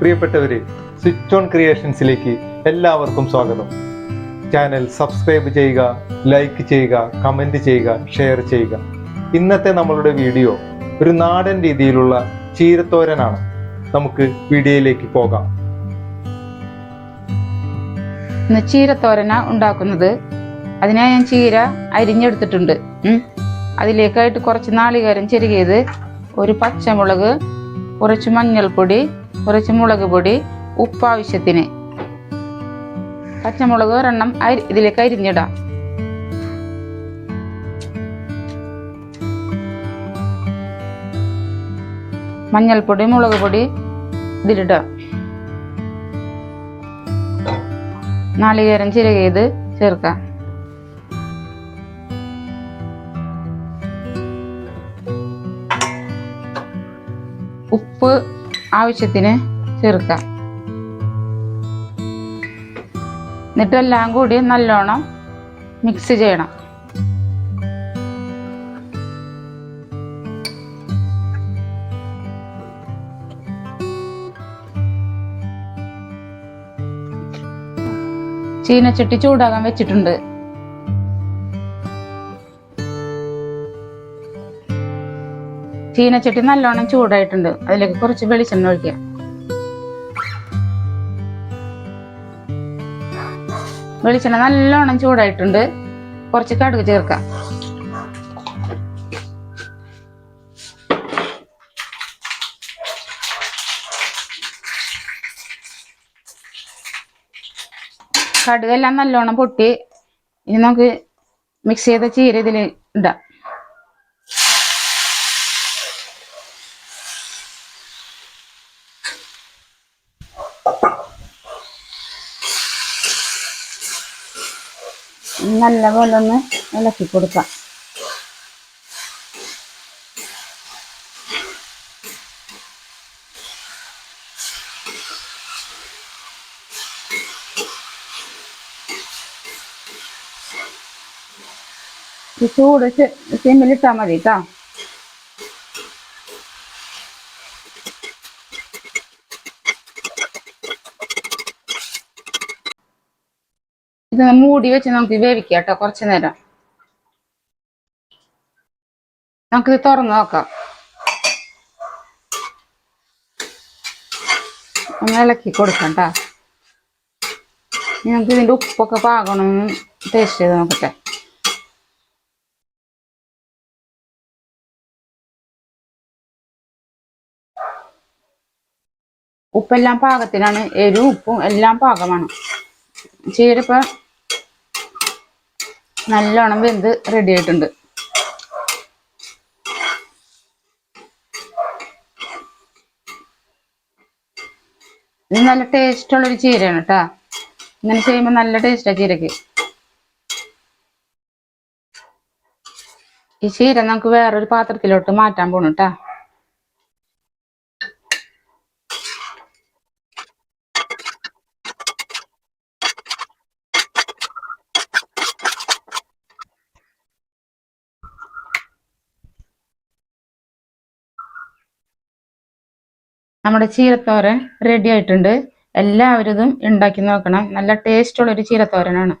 പ്രിയപ്പെട്ടവരെ switch on ക്രിയേഷൻസിലേക്ക് എല്ലാവർക്കും സ്വാഗതം. ചാനൽ സബ്സ്ക്രൈബ് ചെയ്യുക ലൈക്ക് ചെയ്യുക കമന്റ് ചെയ്യുക ഷെയർ ചെയ്യുക. ഇന്നത്തെ നമ്മളുടെ വീഡിയോ ഒരു നാടൻ രീതിയിലുള്ള ചീരത്തോരനാണ്. നമുക്ക് വീഡിയോയിലേക്ക് പോകാം. ചീരത്തോരന ഉണ്ടാക്കുന്നത്. അതിനായി ഞാൻ ചീര അരിഞ്ഞെടുത്തിട്ടുണ്ട്. അതിലേക്കായിട്ട് കുറച്ച് നാളികേരം ചെരുകിയത് ഒരു പച്ചമുളക് കുറച്ച് മഞ്ഞൾപ്പൊടി കുറച്ച് മുളക് പൊടി ഉപ്പ് ആവശ്യത്തിന് പച്ചമുളക് ഒരെണ്ണം അരി ഇതിലേക്ക് അരിഞ്ഞിടാം. മഞ്ഞൾപ്പൊടി മുളക് പൊടി ഇതിലിടാം. നാളികേരം ചിരകിയത് ചേർക്കാം. ഉപ്പ് ആവശ്യത്തിന് ചേർക്കാം എന്നിട്ട് എല്ലാം കൂടി നല്ലോണം മിക്സ് ചെയ്യണം. ചീനച്ചട്ടി ചൂടാകാൻ വെച്ചിട്ടുണ്ട്. ചീനച്ചട്ടി നല്ലോണം ചൂടായിട്ടുണ്ട്. അതിലേക്ക് കുറച്ച് വെളിച്ചെണ്ണ ഒഴിക്കാം വെളിച്ചെണ്ണ നല്ലോണം ചൂടായിട്ടുണ്ട്. കുറച്ച് കടുക് ചേർക്കാം കടുകെല്ലാം നല്ലോണം പൊട്ടി. ഇനി നമുക്ക് മിക്സ് ചെയ്ത ചീര ഇതിൽ ഇടാം. നല്ലപോലെ ഒന്ന് ഇളക്കി കൊടുക്കാം. ചൂട് സിമ്മിലിട്ടാൽ മതി കേട്ടോ ഇത് മൂടി വെച്ച് നമുക്ക് വേവിക്കാം കേട്ടോ കുറച്ചു നേരം. നമുക്കിത് തുറന്ന് നോക്കാം. ഒന്ന് ഇളക്കി കൊടുക്കാം കേട്ടോ നമുക്ക് ഇതിന്റെ ഉപ്പൊക്കെ പാകണമെന്ന് ടേസ്റ്റ് ചെയ്ത് നോക്കട്ടെ. ഉപ്പെല്ലാം പാകത്തിനാണ് എരിവും ഉപ്പും എല്ലാം പാകമാണ്. ചീരപ്പ നല്ലോണം വെന്ത് റെഡി ആയിട്ടുണ്ട്. ഇത് നല്ല ടേസ്റ്റ് ഉള്ളൊരു ചീരയാണ് കേട്ടാ ഇങ്ങനെ ചെയ്യുമ്പോൾ നല്ല ടേസ്റ്റാ ചീരക്ക്. ഈ ചീര നമുക്ക് വേറൊരു പാത്രത്തിലോട്ട് മാറ്റാൻ പോണു കേട്ടാ നമ്മുടെ ചീരത്തോരൻ റെഡി ആയിട്ടുണ്ട്. എല്ലാവരും ഇതും ഉണ്ടാക്കി നോക്കണം. നല്ല ടേസ്റ്റ് ഉള്ളൊരു ചീരത്തോരനാണ്.